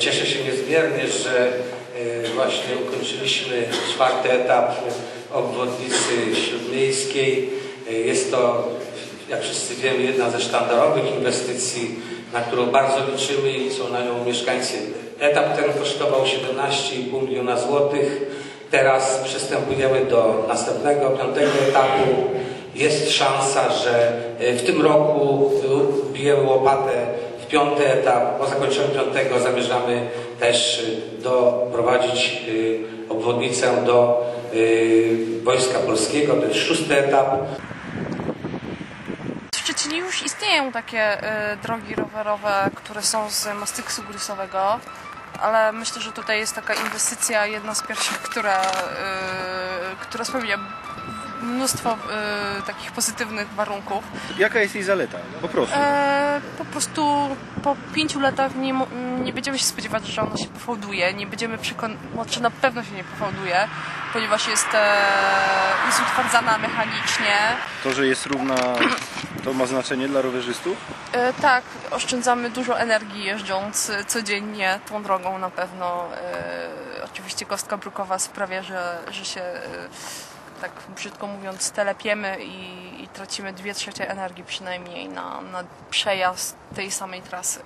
Cieszę się niezmiernie, że e, właśnie ukończyliśmy czwarty etap obwodnicy śródmiejskiej. E, Jest to, jak wszyscy wiemy, jedna ze sztandarowych inwestycji, na którą bardzo liczymy i są na nią mieszkańcy. Etap ten kosztował 17,5 miliona złotych. Teraz przystępujemy do następnego, piątego etapu. Jest szansa, że e, w tym roku bijemy łopatę piąty etap. Po zakończeniu piątego zamierzamy też y, doprowadzić y, obwodnicę do y, Wojska Polskiego. To jest szósty etap. W już istnieją takie drogi rowerowe, które są z mastyku grusowego, ale myślę, że tutaj jest taka inwestycja, jedna z pierwszych, która, która spełnia mnóstwo y, takich pozytywnych warunków. Jaka jest jej zaleta? Po prostu. E, po prostu po pięciu latach nie, nie będziemy się spodziewać, że ona się pofałduje. Nie będziemy przekonać, znaczy na pewno się nie pofałduje, ponieważ jest, e, jest utwardzana mechanicznie. To, że jest równa, to ma znaczenie dla rowerzystów? E, tak, oszczędzamy dużo energii jeżdżąc e, codziennie tą drogą na pewno. E, oczywiście kostka brukowa sprawia, że, że się e, tak brzydko mówiąc telepiemy i, i tracimy dwie trzecie energii przynajmniej na, na przejazd tej samej trasy.